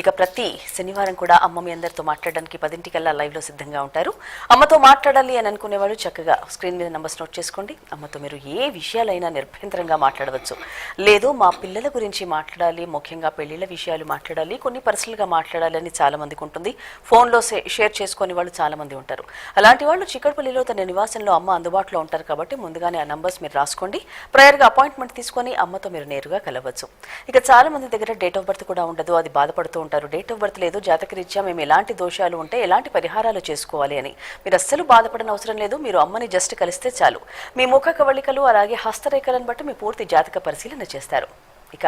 ఇక ప్రతి శనివారం కూడా అమ్మ మీ అందరితో మాట్లాడడానికి పదింటికల్లా లైవ్లో సిద్ధంగా ఉంటారు. అమ్మతో మాట్లాడాలి అని అనుకునేవాళ్ళు చక్కగా స్క్రీన్ మీద నంబర్స్ నోట్ చేసుకోండి. అమ్మతో మీరు ఏ విషయాలైనా నిర్భయంతరంగా మాట్లాడవచ్చు. లేదు మా పిల్లల గురించి మాట్లాడాలి ముఖ్యంగా పెళ్ళిళ్ళ విషయాలు మాట్లాడాలి కొన్ని పర్సనల్గా మాట్లాడాలి అని చాలామందికి ఉంటుంది. ఫోన్లో షేర్ చేసుకునే వాళ్ళు చాలామంది ఉంటారు. అలాంటి వాళ్ళు చిక్కడపల్లిలో తన నివాసంలో అమ్మ అందుబాటులో ఉంటారు కాబట్టి ముందుగానే ఆ నంబర్స్ మీరు రాసుకోండి. ప్రయర్గా అపాయింట్మెంట్ తీసుకొని అమ్మతో మీరు నేరుగా కలవచ్చు. ఇక చాలా మంది దగ్గర డేట్ ఆఫ్ బర్త్ కూడా ఉండదు. అది బాధపడుతూ ఉంటారు. డేట్ ఆఫ్ బర్త్ లేదు జాతకరీత్యా మేము ఎలాంటి దోషాలు ఉంటే ఎలాంటి పరిహారాలు చేసుకోవాలి అని. మీరు అస్సలు బాధపడిన అవసరం లేదు మీరు అమ్మని జస్ట్ కలిస్తే చాలు. మీ ముఖ కవళికలు అలాగే హస్తరేఖలను బట్టి మీ పూర్తి జాతక పరిశీలన చేస్తారు. ఇక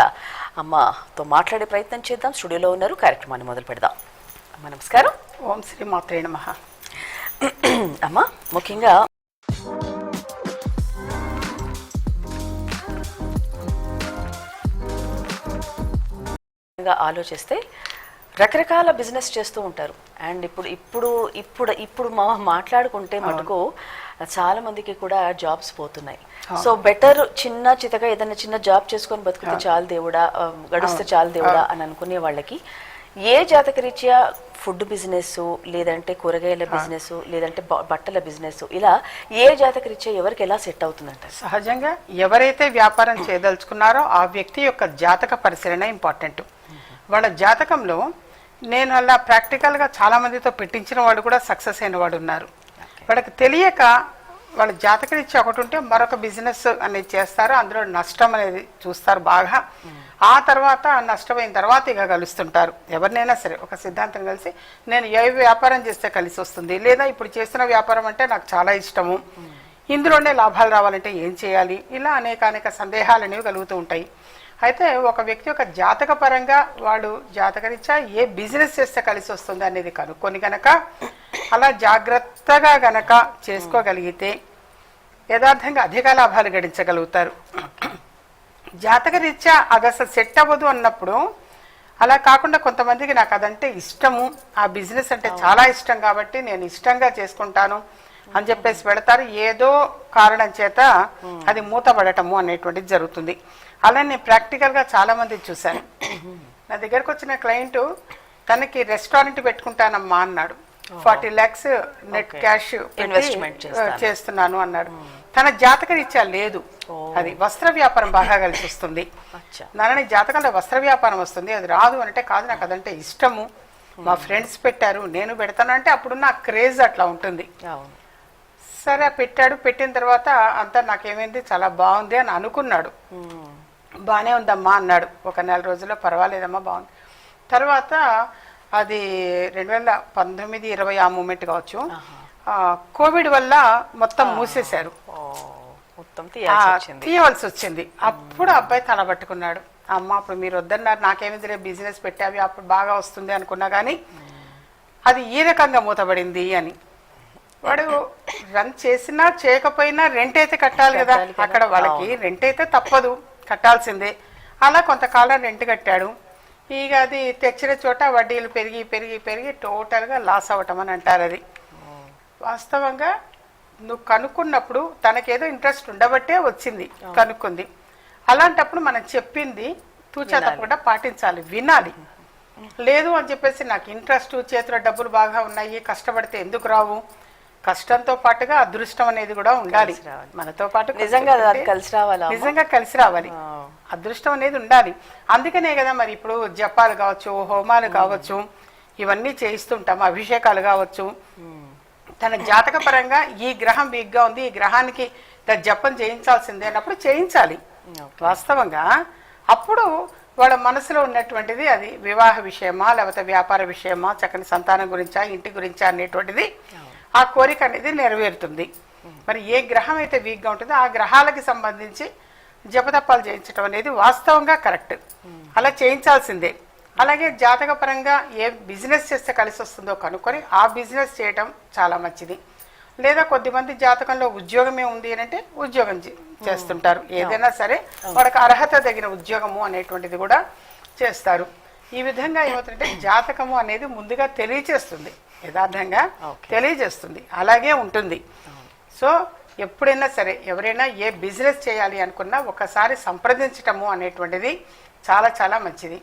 అమ్మతో మాట్లాడే ప్రయత్నం చేద్దాం. స్టూడియోలో ఉన్నారు కార్యక్రమాన్ని మొదలు పెడదాం. అమ్మ నమస్కారం. ఓం శ్రీ మాత్రే నమ. అమ్మ ముఖ్యంగా ఆలోచిస్తే రకరకాల బిజినెస్ చేస్తూ ఉంటారు. అండ్ ఇప్పుడు ఇప్పుడు ఇప్పుడు ఇప్పుడు మా మాట్లాడుకుంటే మటుకు చాలా మందికి కూడా జాబ్స్ పోతున్నాయి. సో బెటర్ చిన్న చితగా ఏదైనా చిన్న జాబ్ చేసుకొని బతుకుతే చాలు దేవుడా గడిస్తే చాలు దేవుడా అని అనుకునే వాళ్ళకి ఏ జాతకరీత్యా ఫుడ్ బిజినెస్ లేదంటే కూరగాయల బిజినెస్ లేదంటే బట్టల బిజినెస్ ఇలా ఏ జాతకరీత్యా ఎవరికి ఎలా సెట్ అవుతుందంటారు? సహజంగా ఎవరైతే వ్యాపారం చేయదలుచుకున్నారో ఆ వ్యక్తి యొక్క జాతక పరిశీలన ఇంపార్టెంట్. వాళ్ళ జాతకంలో నేను అలా ప్రాక్టికల్గా చాలా మందితో పెట్టించిన వాడు కూడా సక్సెస్ అయిన వాడు ఉన్నారు. వాళ్ళకి తెలియక వాళ్ళ జాతకరీత్యా ఒకటి ఉంటే మరొక బిజినెస్ అనేది చేస్తారు అందులో నష్టం అనేది చూస్తారు బాగా. ఆ తర్వాత నష్టమైన తర్వాత ఇక కలుస్తుంటారు. ఎవరినైనా సరే ఒక సిద్ధాంతం కలిసి నేను ఏ వ్యాపారం చేస్తే కలిసి వస్తుంది లేదా ఇప్పుడు చేస్తున్న వ్యాపారం అంటే నాకు చాలా ఇష్టము. ఇందులోనే లాభాలు రావాలంటే ఏం చేయాలి? ఇలా అనేక అనేక సందేహాలు అనేవి కలుగుతూ ఉంటాయి. అయితే ఒక వ్యక్తి యొక్క జాతక పరంగా వాడు జాతకరీత్యా ఏ బిజినెస్ చేస్తే కలిసి వస్తుంది అనేది కనుక్కొని గనక అలా జాగ్రత్తగా గనక చేసుకోగలిగితే యథార్థంగా అధిక లాభాలు గడించగలుగుతారు. జాతక రీత్యా అది అసలు సెట్ అవ్వదు అన్నప్పుడు అలా కాకుండా కొంతమందికి నాకు అదంటే ఇష్టము. ఆ బిజినెస్ అంటే చాలా ఇష్టం కాబట్టి నేను ఇష్టంగా చేసుకుంటాను అని చెప్పేసి పెడతారు. ఏదో కారణం చేత అది మూతపడటము అనేటువంటిది జరుగుతుంది. అలా నేను ప్రాక్టికల్గా చాలా మంది చూశాను. నా దగ్గరకు వచ్చిన క్లయింట్ తనకి రెస్టారెంట్ పెట్టుకుంటానమ్మా అన్నాడు. ఫార్టీ ల్యాక్స్ నెట్ క్యాష్ చేస్తాను. చేస్తున్నాను అన్నాడు. తన జాతక రీత్యా లేదు. అది వస్త్ర వ్యాపారం బాగా కలిసి వస్తుంది. నాన్న జాతకంలో వస్త్ర వ్యాపారం వస్తుంది. అది రాదు అంటే కాదు నాకు అదంటే ఇష్టము. మా ఫ్రెండ్స్ పెట్టారు. నేను పెడతాను అంటే అప్పుడు నా క్రేజ్ అట్లా ఉంటుంది. సరే పెట్టాడు. పెట్టిన తర్వాత అంతా నాకేమైంది? చాలా బాగుంది అని అనుకున్నాడు. మ్మ్. బాగానే ఉందమ్మా అన్నాడు. ఒక నెల రోజుల్లో పర్వాలేదమ్మా బాగుంది. తర్వాత అది రెండు వేల పంతొమ్మిది ఇరవై ఆ మూమెంట్ కావచ్చు. కోవిడ్ వల్ల మొత్తం మూసేశారు. మొత్తం తీయవలసి వచ్చింది. అప్పుడు అబ్బాయి తల పట్టుకున్నాడు. అమ్మ అప్పుడు మీరు వద్దన్నారు నాకేమిది రేపు బిజినెస్ పెట్టావి అప్పుడు బాగా వస్తుంది అనుకున్నా కానీ అది ఈ రకంగా మూతబడింది అని. వాడు రన్ చేసినా చేయకపోయినా రెంట్ అయితే కట్టాలి కదా. అక్కడ వాళ్ళకి రెంట్ అయితే తప్పదు. కట్టాల్సిందే. అలా కొంతకాలం రెంట్ కట్టాడు. ఇక అది తెచ్చిన చోట వడ్డీలు పెరిగి పెరిగి పెరిగి టోటల్గా లాస్ అవ్వటం అని అంటారు అది. వాస్తవంగా నువ్వు కనుక్కున్నప్పుడు తనకేదో ఇంట్రెస్ట్ ఉండబట్టే వచ్చింది కనుక్కుంది. అలాంటప్పుడు మనం చెప్పింది తూచా తప్పకుండా పాటించాలి వినాలి. లేదు అని చెప్పేసి నాకు ఇంట్రెస్ట్ చేతిలో డబ్బులు బాగా ఉన్నాయి కష్టపడితే ఎందుకు రావు? కష్టంతో పాటుగా అదృష్టం అనేది కూడా ఉండాలి. మనతో పాటు నిజంగా కలిసి రావాలా? నిజంగా కలిసి రావాలి. అదృష్టం అనేది ఉండాలి. అందుకనే కదా మరి ఇప్పుడు జపాలు కావచ్చు హోమాలు కావచ్చు ఇవన్నీ చేయిస్తుంటాం అభిషేకాలు కావచ్చు. తన జాతక పరంగా ఈ గ్రహం వీక్గా ఉంది ఈ గ్రహానికి జపం చేయించాల్సిందే అన్నప్పుడు చేయించాలి. వాస్తవంగా అప్పుడు వాళ్ళ మనసులో ఉన్నటువంటిది అది వివాహ విషయమా లేకపోతే వ్యాపార విషయమా చక్కని సంతానం గురించా ఇంటి గురించా అనేటువంటిది ఆ కోరిక అనేది నెరవేరుతుంది. మరి ఏ గ్రహం అయితే వీక్గా ఉంటుందో ఆ గ్రహాలకి సంబంధించి జపతప్పాలు చేయించడం అనేది వాస్తవంగా కరెక్ట్. అలా చేయించాల్సిందే. అలాగే జాతక పరంగా ఏ బిజినెస్ చేస్తే కలిసి వస్తుందో కనుక్కొని ఆ బిజినెస్ చేయటం చాలా మంచిది. లేదా కొద్దిమంది జాతకంలో ఉద్యోగమే ఉంది అని అంటే ఉద్యోగం చే- చేస్తుంటారు. ఏదైనా సరే వాళ్ళకి అర్హత తగిన ఉద్యోగము అనేటువంటిది కూడా చేస్తారు. ఈ విధంగా ఏమవుతుందంటే జాతకము అనేది ముందుగా తెలియచేస్తుంది యథార్థంగా. తెలియజేస్తుంది అలాగే ఉంటుంది సో ఎప్పుడైనా సరే ఎవరైనా ఏ బిజినెస్ చేయాలి అనుకున్నా ఒకసారి సంప్రదించటము అనేటువంటిది చాలా చాలా మంచిది.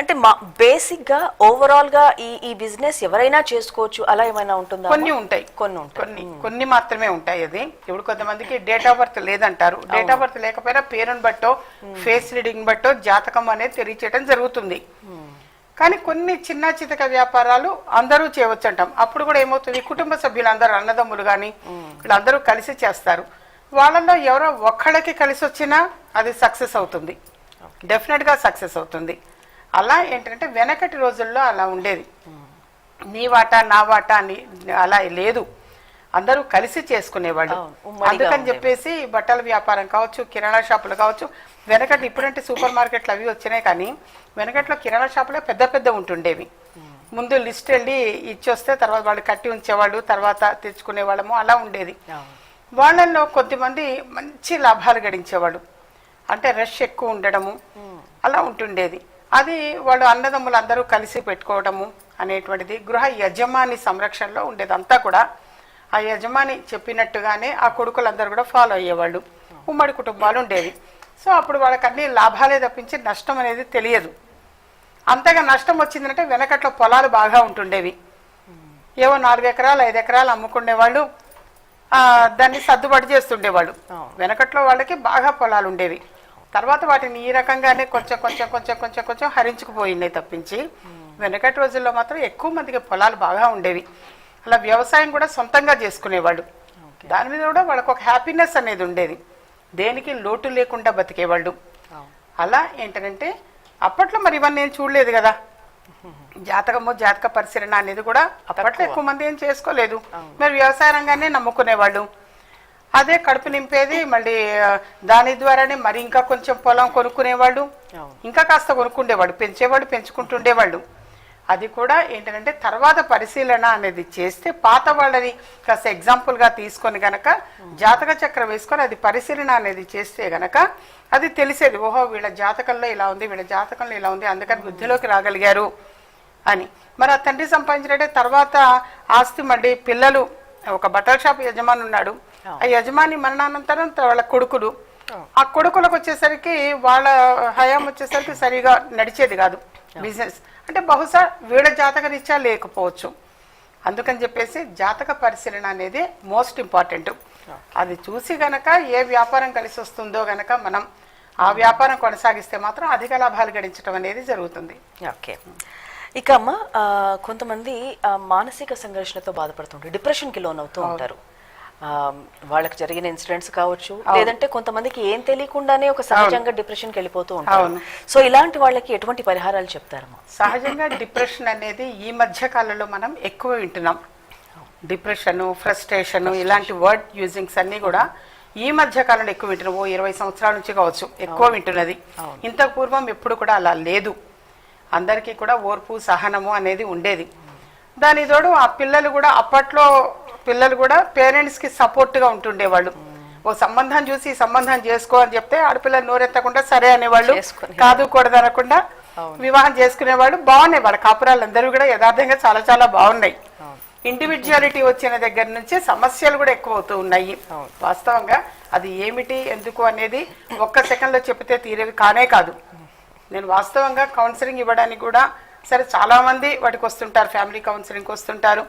అంటే మా బేసిక్గా ఓవరాల్గా ఈ ఈ బిజినెస్ ఎవరైనా చేసుకోవచ్చు అలా ఏమైనా ఉంటుందా? కొన్ని ఉంటాయి. కొన్ని ఉంటాయి. కొన్ని కొన్ని మాత్రమే ఉంటాయి అది. ఇప్పుడు కొంతమందికి డేట్ ఆఫ్ బర్త్ లేదంటారు. డేట్ ఆఫ్ బర్త్ లేకపోయినా పేరుని బట్టో ఫేస్ రీడింగ్ బట్టో జాతకం అనేది తెలియచేయడం జరుగుతుంది. కానీ కొన్ని చిన్న చితక వ్యాపారాలు అందరూ చేయవచ్చు అంటాం అప్పుడు కూడా ఏమవుతుంది? కుటుంబ సభ్యులు అందరూ అన్నదమ్ములు కానీ వీళ్ళందరూ కలిసి చేస్తారు. వాళ్ళలో ఎవరో ఒక్కళ్ళకి కలిసి వచ్చినా అది సక్సెస్ అవుతుంది. డెఫినెట్గా సక్సెస్ అవుతుంది. అలా ఏంటంటే వెనకటి రోజుల్లో అలా ఉండేది. నీ వాటా నా వాటా అని అలా లేదు. అందరూ కలిసి చేసుకునేవాళ్ళు. అందుకని. చెప్పేసి బట్టల వ్యాపారం కావచ్చు కిరాణా షాపులు కావచ్చు వెనకటి ఇప్పుడంటే సూపర్ మార్కెట్లు అవి వచ్చినాయి కానీ వెనకట్లో కిరాణా షాపులే పెద్ద పెద్ద ఉంటుండేవి. ముందు లిస్ట్ వెళ్ళి ఇచ్చొస్తే తర్వాత వాళ్ళు కట్టి ఉంచేవాళ్ళు తర్వాత తెచ్చుకునే వాళ్ళము అలా ఉండేది. వాళ్ళల్లో కొద్దిమంది మంచి లాభాలు గడించేవాళ్ళు. అంటే రష్ ఎక్కువ ఉండడము అలా ఉంటుండేది. అది వాళ్ళు అన్నదమ్ములు అందరూ కలిసి పెట్టుకోవడము అనేటువంటిది గృహ యజమాని సంరక్షణలో ఉండేది అంతా కూడా. ఆ యజమాని చెప్పినట్టుగానే ఆ కొడుకులందరూ కూడా ఫాలో అయ్యేవాళ్ళు. ఉమ్మడి కుటుంబాలు ఉండేవి. సో అప్పుడు వాళ్ళకి అన్ని లాభాలే తప్పించి నష్టం అనేది తెలియదు. అంతగా నష్టం వచ్చిందంటే వెనకట్లో పొలాలు బాగా ఉంటుండేవి. ఏవో నాలుగు ఎకరాలు ఐదు ఎకరాలు అమ్ముకునేవాళ్ళు. దాన్ని సర్దుబాటు చేస్తుండేవాళ్ళు. వెనకట్లో వాళ్ళకి బాగా పొలాలు ఉండేవి. తర్వాత వాటిని ఈ రకంగానే కొంచెం కొంచెం కొంచెం కొంచెం కొంచెం హరించుకుపోయినాయి తప్పించి. వెనకటి రోజుల్లో మాత్రం ఎక్కువ మందికి పొలాలు బాగా ఉండేవి. అలా వ్యవసాయం కూడా సొంతంగా చేసుకునేవాళ్ళు. దాని మీద కూడా వాళ్ళకి ఒక హ్యాపీనెస్ అనేది ఉండేది. దేనికి లోటు లేకుండా బతికేవాళ్ళు. అలా ఏంటంటే అప్పట్లో మరి ఇవన్నీ నేను చూడలేదు కదా. జాతకము జాతక పరిశీలన అనేది కూడా అప్పట్లో ఎక్కువ మంది ఏం చేసుకోలేదు. మరి వ్యవసాయ రంగాన్ని నమ్ముకునేవాళ్ళు. అదే కడుపు నింపేది మళ్ళీ దాని ద్వారానే మరి ఇంకా కొంచెం పొలం కొనుక్కునేవాళ్ళు. ఇంకా కాస్త కొనుక్కుండేవాడు పెంచేవాడు పెంచుకుంటుండేవాళ్ళు. అది కూడా ఏంటంటే తర్వాత పరిశీలన అనేది చేస్తే పాత వాళ్ళని కాస్త example గా తీసుకొని గనక జాతక చక్రం వేసుకొని అది పరిశీలన అనేది చేస్తే గనక అది తెలిసేది ఓహో వీళ్ళ జాతకంలో ఇలా ఉంది వీళ్ళ జాతకంలో ఇలా ఉంది అందుకని వృద్ధిలోకి రాగలిగారు అని. మరి ఆ తండ్రి సంపాదించినట్టే తర్వాత ఆస్తి మళ్ళీ పిల్లలు ఒక బట్టల షాప్ యజమాని ఉన్నాడు. ఆ యజమాని మరణానంతరం వాళ్ళ కొడుకులు. ఆ. కొడుకులకు వచ్చేసరికి వాళ్ళ హయాం వచ్చేసరికి సరిగా నడిచేది కాదు. బిజినెస్ అంటే బహుశా వీళ్ళ జాతక రీత్యా లేకపోవచ్చు. అందుకని చెప్పేసి జాతక పరిశీలన అనేది మోస్ట్ ఇంపార్టెంట్ అది చూసి గనక ఏ వ్యాపారం కలిసి వస్తుందో గనక మనం ఆ వ్యాపారం కొనసాగిస్తే మాత్రం అధిక లాభాలు గడించడం అనేది జరుగుతుంది. ఓకే. ఇక అమ్మ కొంతమంది మానసిక సంఘర్షణతో బాధపడుతుంటారు. డిప్రెషన్కి లోన్ అవుతూ ఉంటారు. వాళ్ళకి జరిగిన ఇన్సిడెంట్స్ కావచ్చు లేదంటే కొంతమందికి ఏం తెలియకుండానే ఒక సహజంగా డిప్రెషన్కి వెళ్ళిపోతూ ఉంటారు. సో ఇలాంటి వాళ్ళకి ఎటువంటి పరిహారాలు చెప్తారమ్మా? సహజంగా డిప్రెషన్ అనేది ఈ మధ్య కాలంలో మనం ఎక్కువ వింటున్నాం. డిప్రెషన్ ఫ్రస్ట్రేషన్ ఇలాంటి వర్డ్ యూజింగ్స్ అన్ని కూడా ఈ మధ్య కాలంలో ఎక్కువ వింటున్నాం. ఓ ఇరవై సంవత్సరాల నుంచి కావచ్చు ఎక్కువ వింటున్నది. ఇంత పూర్వం ఎప్పుడు కూడా అలా లేదు. అందరికీ కూడా ఓర్పు సహనము అనేది ఉండేది. దాని తోడు ఆ పిల్లలు కూడా అప్పట్లో పిల్లలు కూడా పేరెంట్స్కి సపోర్ట్గా ఉంటుండేవాళ్ళు. ఓ సంబంధం చూసి ఈ సంబంధం చేసుకో అని చెప్తే ఆడపిల్లలు నోరెత్తకుండా సరే అనేవాళ్ళు. కాదు కూడదు అనకుండా వివాహం చేసుకునే వాళ్ళు బాగున్నాయి వాళ్ళ కాపురాలు అందరూ కూడా యథార్థంగా చాలా చాలా బాగున్నాయి. ఇండివిజువాలిటీ వచ్చిన దగ్గర నుంచి సమస్యలు కూడా ఎక్కువ అవుతూ ఉన్నాయి వాస్తవంగా అది ఏమిటి ఎందుకు అనేది ఒక్క సెకండ్లో చెప్తే తీరేవి కానే కాదు. నేను వాస్తవంగా కౌన్సిలింగ్ ఇవ్వడానికి కూడా సరే చాలా మంది వాటికి వస్తుంటారు ఫ్యామిలీ కౌన్సిలింగ్ వస్తుంటారు.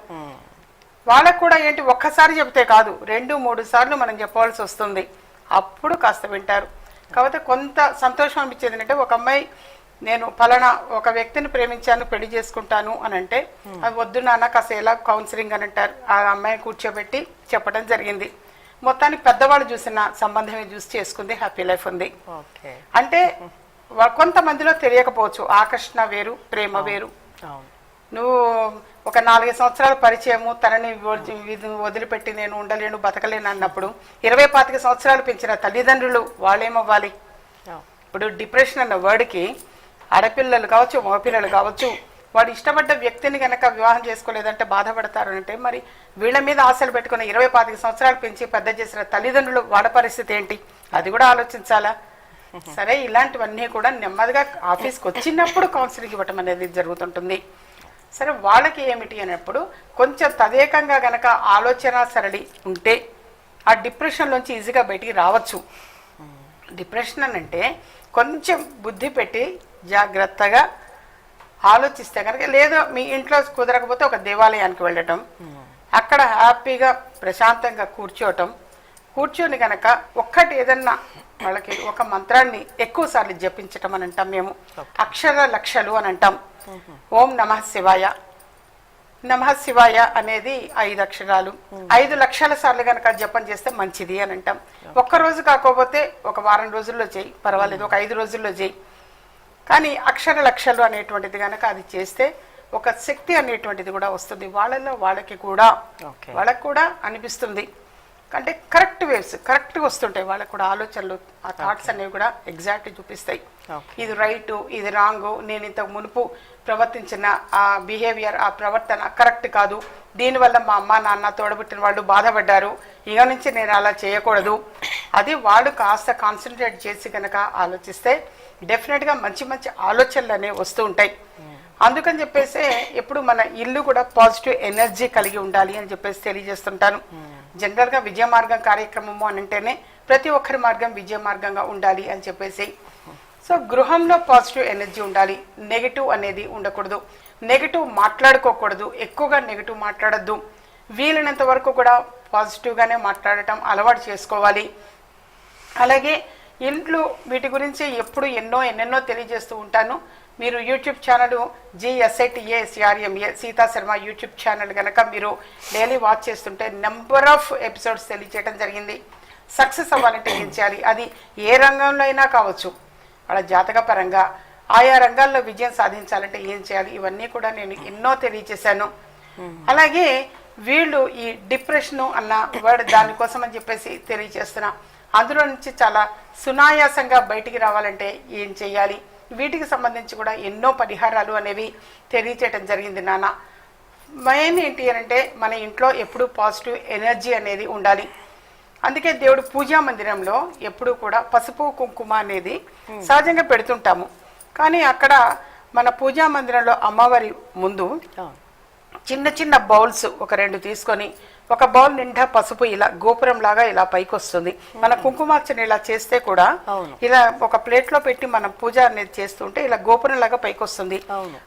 వాళ్ళకు కూడా ఏంటి ఒక్కసారి చెప్తే కాదు రెండు మూడు సార్లు మనం చెప్పవలసి వస్తుంది. అప్పుడు కాస్త వింటారు. కాకపోతే కొంత సంతోషం అనిపించేది ఏంటంటే ఒక అమ్మాయి నేను ఫలానా ఒక వ్యక్తిని ప్రేమించాను పెళ్ళి చేసుకుంటాను అని అంటే అది వద్దు నాన్న కాస్త ఎలా కౌన్సిలింగ్ అని అంటారు. ఆ అమ్మాయిని కూర్చోబెట్టి చెప్పడం జరిగింది. మొత్తానికి పెద్దవాళ్ళు చూసిన సంబంధమే చూసి చేసుకుంది హ్యాపీ లైఫ్ ఉంది. అంటే కొంతమందిలో తెలియకపోవచ్చు. ఆకర్షణ వేరు ప్రేమ వేరు. నువ్వు ఒక నాలుగైదు సంవత్సరాల పరిచయము తనని వదిలిపెట్టి నేను ఉండలేను బతకలేను అన్నప్పుడు ఇరవై పాతిక సంవత్సరాలు పెంచిన తల్లిదండ్రులు వాళ్ళేమవ్వాలి. ఇప్పుడు డిప్రెషన్ అన్న వర్డ్కి ఆడపిల్లలు కావచ్చు మగపిల్లలు కావచ్చు వాడు ఇష్టపడ్డ వ్యక్తిని గనక వివాహం చేసుకోలేదంటే బాధపడతారు అంటే మరి వీళ్ళ మీద ఆశలు పెట్టుకున్న ఇరవై పాతిక సంవత్సరాలు పెంచి పెద్ద చేసిన తల్లిదండ్రులు వాళ్ళ పరిస్థితి ఏంటి? అది కూడా ఆలోచించాలా? సరే ఇలాంటివన్నీ కూడా నెమ్మదిగా ఆఫీస్కి వచ్చినప్పుడు కౌన్సిలింగ్ ఇవ్వటం అనేది జరుగుతుంటుంది. సరే వాళ్ళకి ఏమిటి అన్నప్పుడు కొంచెం తదేకంగా గనక ఆలోచన సరళి ఉంటే ఆ డిప్రెషన్ నుంచి ఈజీగా బయటికి రావచ్చు. డిప్రెషన్ అని అంటే కొంచెం బుద్ధి పెట్టి జాగ్రత్తగా ఆలోచిస్తే కనుక లేదో మీ ఇంట్లో కుదరకపోతే ఒక దేవాలయానికి వెళ్ళటం అక్కడ హ్యాపీగా ప్రశాంతంగా కూర్చోవటం కూర్చొని గనక ఒక్కటి ఏదన్నా వాళ్ళకి ఒక మంత్రాన్ని ఎక్కువ సార్లు జపించటం అని అంటాం మేము. అక్షర లక్షలు అని అంటాం. ఓం నమః శివాయ. నమః శివాయ అనేది ఐదు అక్షరాలు. ఐదు లక్షల సార్లు గనక జపం చేస్తే మంచిది అని అంటాం. ఒక్క రోజు కాకపోతే ఒక వారం రోజుల్లో చేయి. పర్వాలేదు ఒక ఐదు రోజుల్లో చేయి. కానీ అక్షర లక్షలు అనేటువంటిది కనుక అది చేస్తే ఒక శక్తి అనేటువంటిది కూడా వస్తుంది. వాళ్ళలో వాళ్ళకి కూడా. వాళ్ళకి కూడా అనిపిస్తుంది. అంటే కరెక్ట్ వేవ్స్ కరెక్ట్గా వస్తుంటాయి. వాళ్ళకి కూడా ఆలోచనలు ఆ థాట్స్ అనేవి కూడా ఎగ్జాక్ట్ చూపిస్తాయి. ఇది రైట్ ఇది రాంగ్ నేను ఇంతకు మునుపు ప్రవర్తించిన ఆ బిహేవియర్ ఆ ప్రవర్తన కరెక్ట్ కాదు. దీనివల్ల మా అమ్మ నాన్న తోడబుట్టిన వాళ్ళు బాధపడ్డారు. ఇక నుంచి నేను అలా చేయకూడదు. అది వాళ్ళు కాస్త కాన్సన్ట్రేట్ చేసి కనుక ఆలోచిస్తే డెఫినెట్గా మంచి మంచి ఆలోచనలు అనేవి వస్తూ ఉంటాయి. అందుకని చెప్పేసి ఎప్పుడు మన ఇల్లు కూడా పాజిటివ్ ఎనర్జీ కలిగి ఉండాలి అని చెప్పేసి తెలియజేస్తుంటాను. జనరల్గా విజయ మార్గం కార్యక్రమము అని అంటేనే ప్రతి ఒక్కరి మార్గం విజయ మార్గంగా ఉండాలి అని చెప్పేసి. సో గృహంలో పాజిటివ్ ఎనర్జీ ఉండాలి. నెగిటివ్ అనేది ఉండకూడదు. నెగిటివ్ మాట్లాడుకోకూడదు. ఎక్కువగా నెగిటివ్ మాట్లాడద్దు. వీలైనంత వరకు కూడా పాజిటివ్గానే మాట్లాడటం అలవాటు చేసుకోవాలి. అలాగే ఇంట్లో వీటి గురించి ఎప్పుడు ఎన్నో ఎన్నెన్నో తెలియజేస్తూ ఉంటాను. మీరు యూట్యూబ్ ఛానల్ జిఎస్ఐటిఏ సిఆర్ఎంఏ సీతా శర్మ యూట్యూబ్ ఛానల్ కనుక మీరు డైలీ వాచ్ చేస్తుంటే నెంబర్ ఆఫ్ ఎపిసోడ్స్ తెలియచేయడం జరిగింది. సక్సెస్ అవ్వాలంటే ఏం చేయాలి? అది ఏ రంగంలో అయినా కావచ్చు. వాళ్ళ జాతక పరంగా ఆయా రంగాల్లో విజయం సాధించాలంటే ఏం చేయాలి? ఇవన్నీ కూడా నేను ఎన్నో తెలియజేశాను అలాగే వీళ్ళు ఈ డిప్రెషన్ అన్న వర్డ్ దానికోసం అని చెప్పేసి తెలియచేస్తున్నా. అందులో నుంచి చాలా సునాయాసంగా బయటికి రావాలంటే ఏం చేయాలి? వీటికి సంబంధించి కూడా ఎన్నో పరిహారాలు అనేవి తెలియచేయటం జరిగింది నాన్న. మెయిన్ ఏంటి అని అంటే మన ఇంట్లో ఎప్పుడు పాజిటివ్ ఎనర్జీ అనేది ఉండాలి. అందుకే దేవుడు పూజా మందిరంలో ఎప్పుడు కూడా పసుపు కుంకుమ అనేది సహజంగా పెడుతుంటాము. కానీ అక్కడ మన పూజా మందిరంలో అమ్మవారి ముందు. చిన్న చిన్న బౌల్స్ ఒక రెండు తీసుకొని ఒక బౌల్ నిండా పసుపు ఇలా గోపురం లాగా ఇలా పైకి వస్తుంది మన కుంకుమార్చన ఇలా చేస్తే కూడా. ఇలా ఒక ప్లేట్లో పెట్టి మనం పూజ అనేది చేస్తుంటే ఇలా గోపురం లాగా పైకి వస్తుంది.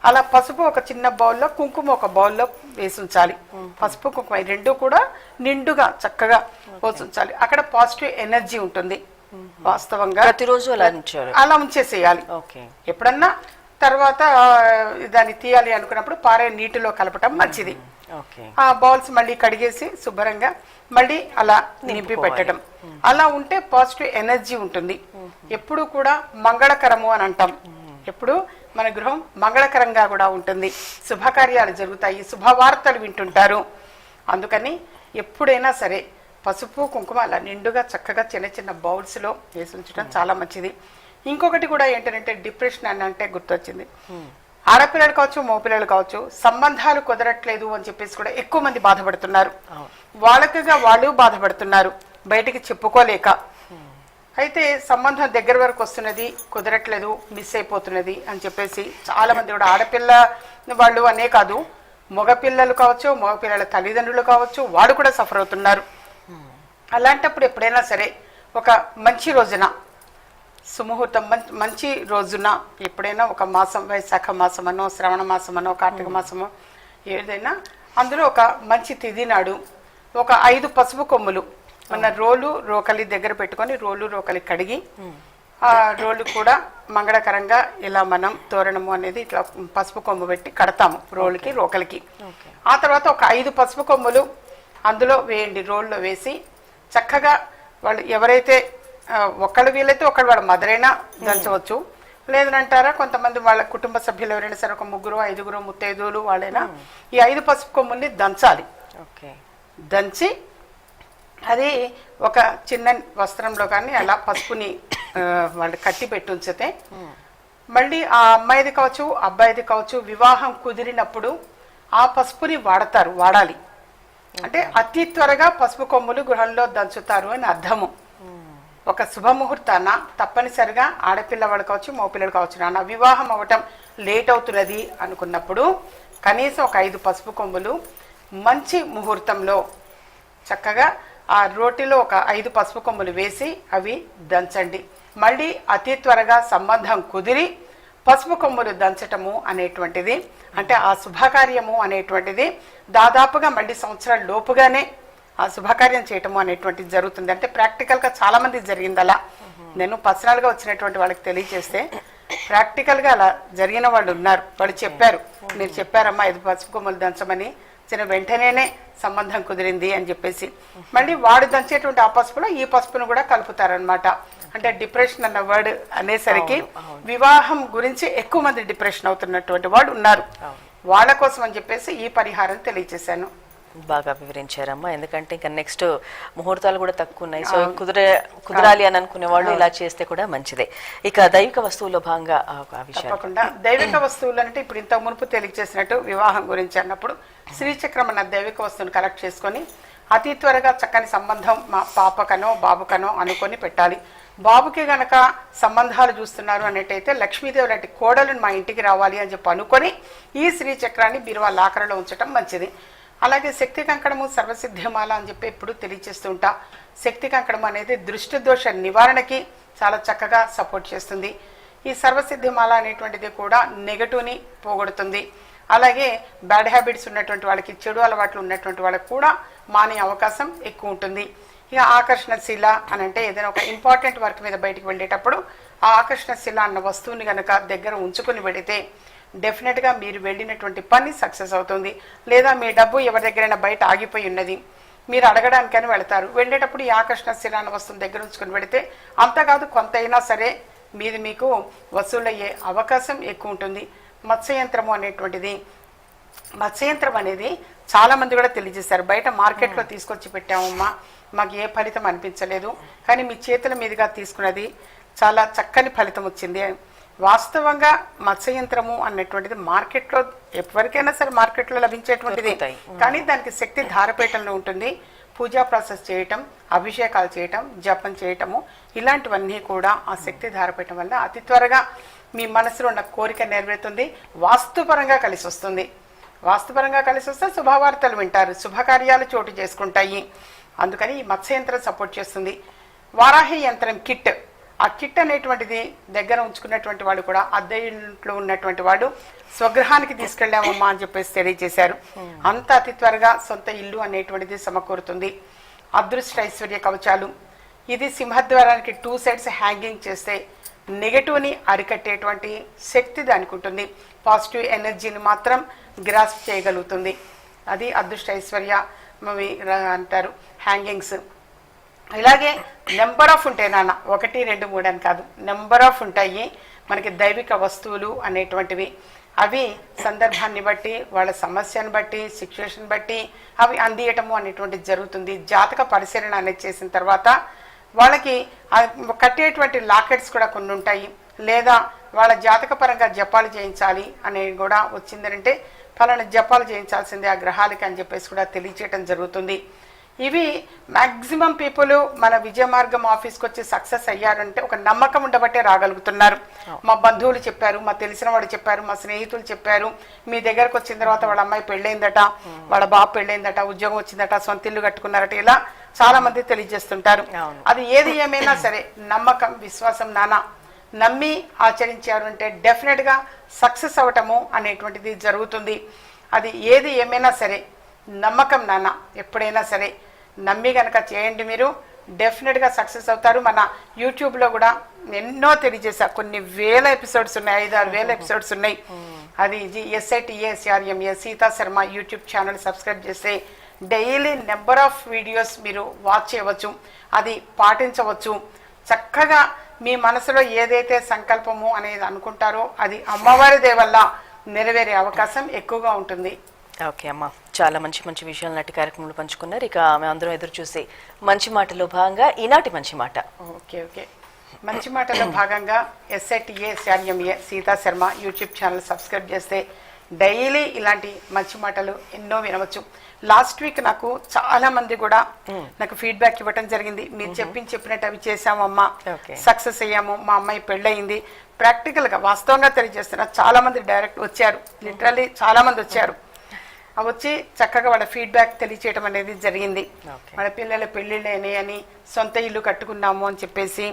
అలా పసుపు ఒక చిన్న బౌల్లో కుంకుమ ఒక బౌల్లో వేసి ఉంచాలి. పసుపు కుంకుమ ఈ రెండు కూడా నిండుగా చక్కగా పోసి ఉంచాలి. అక్కడ పాజిటివ్ ఎనర్జీ ఉంటుంది. వాస్తవంగా ప్రతిరోజు అలా అలా ఉంచేసేయాలి. ఎప్పుడన్నా తర్వాత దాన్ని తీయాలి అనుకున్నప్పుడు పారే నీటిలో కలపటం మంచిది. ఆ బౌల్స్ మళ్ళీ కడిగేసి శుభ్రంగా మళ్ళీ అలా నింపి పెట్టడం. అలా ఉంటే పాజిటివ్ ఎనర్జీ ఉంటుంది. ఎప్పుడు కూడా మంగళకరము అని అంటాం. ఎప్పుడు మన గృహం మంగళకరంగా కూడా ఉంటుంది. శుభకార్యాలు జరుగుతాయి. శుభవార్తలు వింటుంటారు. అందుకని ఎప్పుడైనా సరే పసుపు కుంకుమ అలా నిండుగా చక్కగా చిన్న చిన్న బౌల్స్లో వేసి ఉంచడం చాలా మంచిది. ఇంకొకటి కూడా ఏంటంటే డిప్రెషన్ అని అంటే గుర్తొచ్చింది. ఆడపిల్లలు కావచ్చు మగపిల్లలు కావచ్చు సంబంధాలు కుదరట్లేదు అని చెప్పేసి కూడా ఎక్కువ మంది బాధపడుతున్నారు. వాళ్ళకిగా వాళ్ళు బాధపడుతున్నారు. బయటికి చెప్పుకోలేక. అయితే సంబంధం దగ్గర వరకు వస్తున్నది కుదరట్లేదు మిస్ అయిపోతున్నది అని చెప్పేసి చాలా మంది కూడా ఆడపిల్ల వాళ్ళు అనే కాదు మగపిల్లలు కావచ్చు మగపిల్లల తల్లిదండ్రులు కావచ్చు వాడు కూడా సఫర్ అవుతున్నారు. అలాంటప్పుడు ఎప్పుడైనా సరే ఒక మంచి రోజున సుముహూర్తం మంచి రోజున ఎప్పుడైనా ఒక మాసం వైశాఖ మాసమనో శ్రవణ మాసమనో కార్తీక మాసమో ఏదైనా అందులో ఒక మంచి తిథి నాడు ఒక ఐదు పసుపు కొమ్ములు మన రోలు రోకలి దగ్గర పెట్టుకొని రోలు రోకలి కడిగి ఆ రోలు కూడా మంగళకరంగా ఇలా మనం తోరణము అనేది ఇట్లా పసుపు కొమ్ము పెట్టి కడతాము రోలుకి రోకలికి. ఆ తర్వాత ఒక ఐదు పసుపు కొమ్ములు అందులో వేయండి రోల్లో వేసి చక్కగా వాళ్ళు ఎవరైతే ఒకళ్ళు వీలైతే ఒకళ్ళు వాళ్ళ మదర్ అయినా దంచవచ్చు లేదనంటారా కొంతమంది వాళ్ళ కుటుంబ సభ్యులు ఎవరైనా సరే ఒక ముగ్గురు ఐదుగురు ముత్తైదువులు వాళ్ళైనా ఈ ఐదు పసుపు కొమ్ముల్ని దంచాలి. ఓకే. దంచి అది ఒక చిన్న వస్త్రంలో కానీ అలా పసుపుని వాళ్ళు కట్టి పెట్టి ఉంచితే మళ్ళీ ఆ అమ్మాయిది కావచ్చు అబ్బాయిది కావచ్చు వివాహం కుదిరినప్పుడు ఆ పసుపుని వాడతారు వాడాలి. అంటే అతి త్వరగా పసుపు కొమ్ములు గృహంలో దంచుతారు అని అర్థము. ఒక శుభముహూర్తాన తప్పనిసరిగా ఆడపిల్లవాడు కావచ్చు మగపిల్లడు కావచ్చు నాన్న వివాహం అవ్వటం లేట్ అవుతున్నది అనుకున్నప్పుడు కనీసం ఒక ఐదు పసుపు కొమ్ములు మంచి ముహూర్తంలో చక్కగా ఆ రోటిలో ఒక ఐదు పసుపు కొమ్ములు వేసి అవి దంచండి. మళ్ళీ అతి త్వరగా సంబంధం కుదిరి పసుపు కొమ్ములు దంచటము అనేటువంటిది అంటే ఆ శుభకార్యము అనేటువంటిది దాదాపుగా మళ్ళీ సంవత్సరాల లోపుగానే శుభకార్యం చేయటము అనేటువంటిది జరుగుతుంది. అంటే ప్రాక్టికల్గా చాలా మంది జరిగింది అలా నేను పర్సనల్గా వచ్చినటువంటి వాళ్ళకి తెలియజేస్తే ప్రాక్టికల్గా అలా జరిగిన వాళ్ళు ఉన్నారు. వాళ్ళు చెప్పారు. మీరు చెప్పారమ్మా ఐదు పసుపు కొమ్ములు దంచమని. చిన్న వెంటనేనే సంబంధం కుదిరింది అని చెప్పేసి. మళ్ళీ వాడు దంచేటువంటి ఆ పసుపులో ఈ పసుపును కూడా కలుపుతారనమాట అంటే డిప్రెషన్ అన్న వర్డ్ అనేసరికి వివాహం గురించి ఎక్కువ మంది డిప్రెషన్ అవుతున్నటువంటి వాడు ఉన్నారు. వాళ్ళ కోసం అని చెప్పేసి ఈ పరిహారం తెలియజేశాను. బాగా వివరించారమ్మా. ఎందుకంటే ఇంకా నెక్స్ట్ ముహూర్తాలు కూడా తక్కువ ఉన్నాయి. సో కుదిరే కుదరాలి అని అనుకునే వాళ్ళు ఇలా చేస్తే కూడా మంచిదే. ఇక దైవిక వస్తువుల్లో భాగంగా తప్పకుండా. దైవిక వస్తువులు అంటే ఇప్పుడు ఇంత మునుపు తెలియజేసినట్టు వివాహం గురించి అన్నప్పుడు శ్రీచక్రం అన్న దైవిక వస్తువును కలెక్ట్ చేసుకొని అతి త్వరగా చక్కని సంబంధం మా పాపకనో బాబుకనో అనుకొని పెట్టాలి. బాబుకి గనక సంబంధాలు చూస్తున్నారు అనేటైతే లక్ష్మీదేవి లాంటి కోడలు మా ఇంటికి రావాలి అని చెప్పి అనుకొని ఈ శ్రీచక్రాన్ని బీరువా లాకరలో ఉంచడం మంచిది. అలాగే శక్తి కంకణము సర్వసిద్ధిమాల అని చెప్పి ఎప్పుడు తెలియచేస్తూ ఉంటా శక్తి కంకణం అనేది దృష్టి దోష నివారణకి చాలా చక్కగా సపోర్ట్ చేస్తుంది. ఈ సర్వసిద్ధిమాల అనేటువంటిది కూడా నెగటివ్ని పోగొడుతుంది. అలాగే బ్యాడ్ హ్యాబిట్స్ ఉన్నటువంటి వాళ్ళకి చెడు అలవాట్లు ఉన్నటువంటి వాళ్ళకి కూడా మానే అవకాశం ఎక్కువ ఉంటుంది. ఇక ఆకర్షణశీల అని అంటే ఏదైనా ఒక ఇంపార్టెంట్ వర్క్ మీద బయటికి వెళ్ళేటప్పుడు ఆ ఆకర్షణశీల అన్న వస్తువుని కనుక దగ్గర ఉంచుకొని వెళితే డెఫినెట్గా మీరు వెళ్ళినటువంటి పని సక్సెస్ అవుతుంది. లేదా మీ డబ్బు ఎవరి దగ్గరైనా బయట ఆగిపోయి ఉన్నది. మీరు అడగడానికని వెళతారు. వెళ్ళేటప్పుడు ఈ ఆకర్షణ అన్న వస్తువుని దగ్గర ఉంచుకొని వెళితే అంతకాదు కొంత అయినా సరే మీది మీకు వసూలయ్యే అవకాశం ఎక్కువ ఉంటుంది. మత్స్యయంత్రము అనేటువంటిది మత్స్యయంత్రం అనేది చాలా మంది కూడా తెలియజేశారు. బయట మార్కెట్లో తీసుకొచ్చి పెట్టామమ్మా. మాకు ఏ ఫలితం అనిపించలేదు. కానీ మీ చేతుల మీదుగా తీసుకున్నది చాలా చక్కని ఫలితం వచ్చింది. వాస్తవంగా మత్స్యయంత్రము అన్నటువంటిది మార్కెట్లో ఎవరికైనా సరే మార్కెట్లో లభించేటువంటిది. కానీ దానికి శక్తి ధారపేటంలో ఉంటుంది. పూజా ప్రాసెస్ చేయటం అభిషేకాలు చేయటం జపం చేయటము ఇలాంటివన్నీ కూడా ఆ శక్తి ధారపేయటం వల్ల అతి త్వరగా మీ మనసులో ఉన్న కోరిక నెరవేరుతుంది. వాస్తుపరంగా కలిసి వస్తుంది. వాస్తుపరంగా కలిసి వస్తే శుభవార్తలు వింటారు. శుభకార్యాలు చోటు చేసుకుంటాయి. అందుకని ఈ మత్స్యంత్రం సపోర్ట్ చేస్తుంది. వారాహి యంత్రం కిట్ ఆ కిట్ అనేటువంటిది దగ్గర ఉంచుకున్నటువంటి వాడు కూడా అద్దె ఇంట్లో ఉన్నటువంటి వాడు స్వగృహానికి తీసుకెళ్ళామమ్మా అని చెప్పేసి తెలియజేశారు. అంత అతి త్వరగా సొంత ఇల్లు అనేటువంటిది సమకూరుతుంది. అదృష్ట ఐశ్వర్య కవచాలు. ఇది సింహద్వారానికి టూ సైడ్స్ హ్యాంగింగ్ చేస్తే నెగటివ్ని అరికట్టేటువంటి శక్తి దానికి ఉంటుంది. పాజిటివ్ ఎనర్జీని మాత్రం గ్రాస్ప్ చేయగలుగుతుంది. అది అదృష్ట ఐశ్వర్య మవి అంటారు. హ్యాంగింగ్స్ ఇలాగే నెంబర్ ఆఫ్ ఉంటాయి నాన్న. ఒకటి రెండు మూడు అని కాదు. నెంబర్ ఆఫ్ ఉంటాయి. మనకి దైవిక వస్తువులు అనేటువంటివి. అవి సందర్భాన్ని బట్టి వాళ్ళ సమస్యను బట్టి సిచ్యువేషన్ బట్టి అవి అందియటము అనేటువంటిది జరుగుతుంది. జాతక పరిశీలన అనేది చేసిన తర్వాత వాళ్ళకి కట్టేటువంటి లాకెట్స్ కూడా కొన్ని ఉంటాయి. లేదా వాళ్ళ జాతక పరంగా జపాలు చేయించాలి అనేది కూడా వచ్చిందంటే ఫలానా జపాలు చేయించాల్సిందే ఆ గ్రహాలకి అని చెప్పేసి కూడా తెలియచేయటం జరుగుతుంది. ఇవి మాక్సిమం పీపుల్ మన విజయ మార్గం ఆఫీస్కి వచ్చి సక్సెస్ అయ్యారంటే ఒక నమ్మకం ఉండబట్టే రాగలుగుతున్నారు. మా బంధువులు చెప్పారు మా తెలిసిన వాళ్ళు చెప్పారు మా స్నేహితులు చెప్పారు మీ దగ్గరకు వచ్చిన తర్వాత వాళ్ళ అమ్మాయి పెళ్ళైందట వాళ్ళ బాబు పెళ్ళైందట ఉద్యోగం వచ్చిందట సొంత ఇల్లు కట్టుకున్నారట ఇలా చాలా మంది తెలియజేస్తుంటారు. అది ఏది ఏమైనా సరే నమ్మకం విశ్వాసం నానా. నమ్మి ఆచరించారు అంటే డెఫినెట్గా సక్సెస్ అవటము అనేటువంటిది జరుగుతుంది. అది ఏది ఏమైనా సరే నమ్మకం నాన్న ఎప్పుడైనా సరే నమ్మి కనుక చేయండి మీరు. డెఫినెట్గా సక్సెస్ అవుతారు. మన యూట్యూబ్లో కూడా ఎన్నో తెలియజేశా. కొన్ని వేల ఎపిసోడ్స్ ఉన్నాయి. ఐదు ఆరు వేల ఎపిసోడ్స్ ఉన్నాయి. అది ఎస్ఐటిఏఎస్ఆర్ఎంఏ Sita Sharma YouTube channel subscribe చేస్తే డైలీ నెంబర్ ఆఫ్ వీడియోస్ మీరు వాచ్ చేయవచ్చు. అది పాటించవచ్చు. చక్కగా మీ మనసులో ఏదైతే సంకల్పము అనేది అనుకుంటారో అది అమ్మవారి దేవల్ల నెరవేరే అవకాశం ఎక్కువగా ఉంటుంది. ఓకే అమ్మా. చాలా మంచి మంచి విషయాలు నాటి కార్యక్రమంలో పంచుకున్నారు. ఇక మేము అందరం ఎదురు చూసి మంచి మాటలో భాగంగా ఈనాటి మంచి మాట. Okay okay. మంచి మాటలో భాగంగా ఎస్ఐటిఏ శాల్యంఏ Sita Sharma YouTube channel subscribe చేస్తే డైలీ ఇలాంటి మంచి మాటలు ఎన్నో వినవచ్చు. లాస్ట్ వీక్ నాకు చాలా మంది కూడా నాకు ఫీడ్బ్యాక్ ఇవ్వటం జరిగింది. మీరు చెప్పి చెప్పినట్టు అవి చేసామమ్మా. సక్సెస్ అయ్యాము. మా అమ్మాయి పెళ్ళయింది. ప్రాక్టికల్గా వాస్తవంగా తెలియజేస్తున్నా చాలా మంది డైరెక్ట్ వచ్చారు. లిటరల్లీ చాలా మంది వచ్చారు. వచ్చి చక్కగా వాళ్ళ ఫీడ్బ్యాక్ తెలియచేయడం అనేది జరిగింది. వాళ్ళ పిల్లల పెళ్ళిళ్ళని అని సొంత ఇల్లు కట్టుకున్నాము అని చెప్పేసి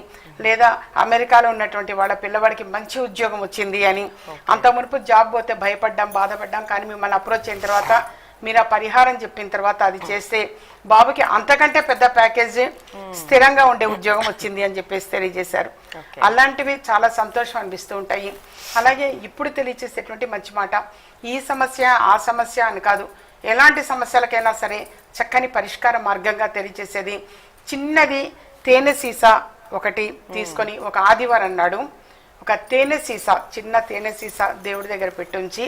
లేదా అమెరికాలో ఉన్నటువంటి వాళ్ళ పిల్లవాడికి మంచి ఉద్యోగం వచ్చింది అని. అంత మునుపు జాబ్ పోతే భయపడ్డాం బాధపడ్డాం కానీ మిమ్మల్ని అప్రోచ్ అయిన తర్వాత మీరు ఆ పరిహారం చెప్పిన తర్వాత అది చేస్తే బాబుకి అంతకంటే పెద్ద ప్యాకేజ్ స్థిరంగా ఉండే ఉద్యోగం వచ్చింది అని చెప్పేసి తెలియజేశారు. అలాంటివి చాలా సంతోషం అనిపిస్తూ ఉంటాయి. అలాగే ఇప్పుడు తెలియచేసేటువంటి మంచి మాట ఈ సమస్య ఆ సమస్య అని కాదు. ఎలాంటి సమస్యలకైనా సరే చక్కని పరిష్కార మార్గంగా తెలియచేసేది చిన్నది తేనె సీసా ఒకటి తీసుకొని ఒక ఆదివారం నాడు ఒక తేనె సీసా చిన్న తేనె సీసా దేవుడి దగ్గర పెట్టుంచి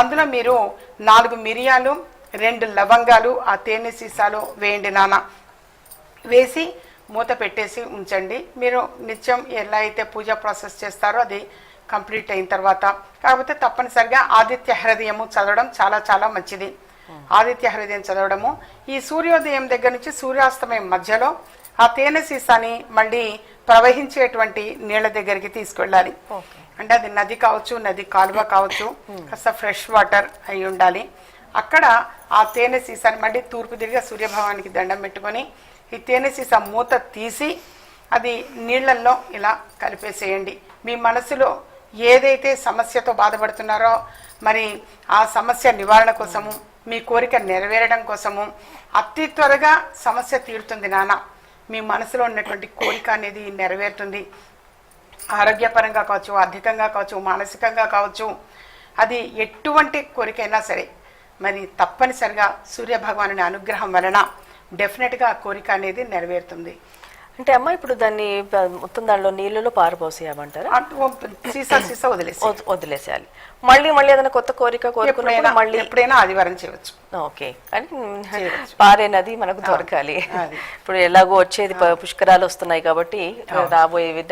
అందులో మీరు నాలుగు మిరియాలు రెండు లవంగాలు ఆ తేనె సీసాలో వేయండి నాన్న. వేసి మూత పెట్టేసి ఉంచండి. మీరు నిత్యం ఎలా అయితే పూజ ప్రాసెస్ చేస్తారో అది కంప్లీట్ అయిన తర్వాత కాకపోతే తప్పనిసరిగా ఆదిత్య హృదయము చదవడం చాలా చాలా మంచిది. ఆదిత్య హృదయం చదవడము. ఈ సూర్యోదయం దగ్గర నుంచి సూర్యాస్తమయం మధ్యలో ఆ తేనె సీసాని మళ్ళీ ప్రవహించేటువంటి నీళ్ళ దగ్గరికి తీసుకెళ్ళాలి. అంటే అది నది కావచ్చు నది కాలువ కావచ్చు కాస్త ఫ్రెష్ వాటర్ అయి ఉండాలి. అక్కడ ఆ తేనె సీసాని మళ్ళీ తూర్పు తిరిగి సూర్యభవానికి దండం పెట్టుకొని ఈ తేనె సీసా మూత తీసి అది నీళ్ళల్లో ఇలా కలిపేసేయండి. మీ మనసులో ఏదైతే సమస్యతో బాధపడుతున్నారో మరి ఆ సమస్య నివారణ కోసము మీ కోరిక నెరవేరడం కోసము అతి త్వరగా సమస్య తీరుతుంది నాన్న. మీ మనసులో ఉన్నటువంటి కోరిక అనేది నెరవేరుతుంది. ఆరోగ్యపరంగా కావచ్చు ఆర్థికంగా కావచ్చు మానసికంగా కావచ్చు అది ఎటువంటి కోరికైనా సరే మరి తప్పనిసరిగా సూర్య భగవానుని అనుగ్రహం వలన డెఫినెట్గా ఆ కోరిక అనేది నెరవేరుతుంది. అంటే అమ్మ ఇప్పుడు దాన్ని మొత్తం దానిలో నీళ్ళలో పారపోసేయమంటారా అటు సీసా సీసా వదిలేసి వద్- వదిలేసేయాలి. మళ్ళీ మళ్ళీ ఏదైనా కొత్త కోరిక కోరుకున్నప్పుడు మళ్ళీ ఎప్పుడైనా ఆదివారం చేయవచ్చు. ఓకే. కానీ. పారే నది మనకు దొరకాలి. ఇప్పుడు ఎలాగో వచ్చేది ప- పుష్కరాలు వస్తున్నాయి కాబట్టి రాబోయే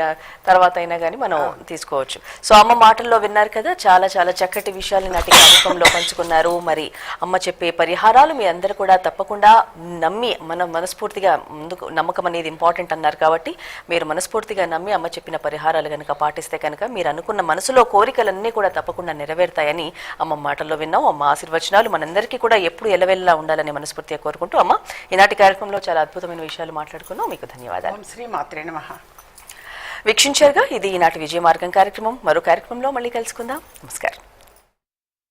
తర్వాత అయినా కానీ మనం తీసుకోవచ్చు. సో అమ్మ మాటల్లో విన్నారు కదా చాలా చాలా చక్కటి విషయాలు నాటి కార్యక్రమంలో పంచుకున్నారు. మరి అమ్మ చెప్పే పరిహారాలు మీ అందరూ కూడా తప్పకుండా నమ్మి మనం మనస్ఫూర్తిగా ముందుకు నమ్మకం అనేది ఇంపార్టెంట్ అన్నారు కాబట్టి మీరు మనస్ఫూర్తిగా నమ్మి అమ్మ చెప్పిన పరిహారాలు కనుక పాటిస్తే కనుక మీరు అనుకున్న మనసులో కోరికలన్నీ కూడా తప్పకుండా నెరవేరుతాయని అమ్మ మాటల్లో విన్నాం. అమ్మ ఆశీర్వచనాలు మనందరికీ కూడా ఎప్పుడు ఎలవెల్లా ఉండాలని మనస్ఫూర్తిగా కోరుకుంటూ అమ్మ ఈనాటి కార్యక్రమంలో చాలా అద్భుతమైన విషయాలు మాట్లాడుకున్నాం. మీకు ధన్యవాదాలు. ఓం శ్రీ మాత్రే నమః. వీక్షించారుగా ఇది ఈనాటి విజయ మార్గం కార్యక్రమం. మరో కార్యక్రమంలో మళ్ళీ కలుసుకుందాం. నమస్కారం.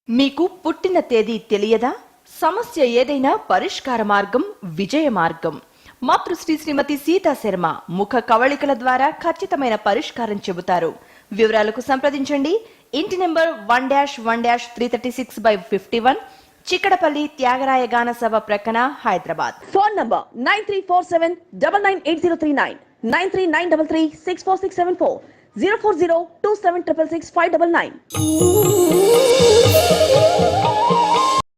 మీకు పుట్టిన తేదీ తెలియదా? సమస్య ఏదైనా పరిష్కార మార్గం విజయ మార్గం. మాతృశ్రీ శ్రీమతి సీతా శర్మ ముఖ కవళికల ద్వారా ఖచ్చితమైన పరిష్కారం చెబుతారు. వివరాలకు సంప్రదించండి. ఇంటి number one dash one dash three thirty six by fifty one Chikkadpally Tyagaraya Gana Sabha ప్రక్కన Hyderabad. Phone number nine three four seven double nine eight zero three nine nine three nine double three six four six seven four zero four zero two seven triple six five double nine.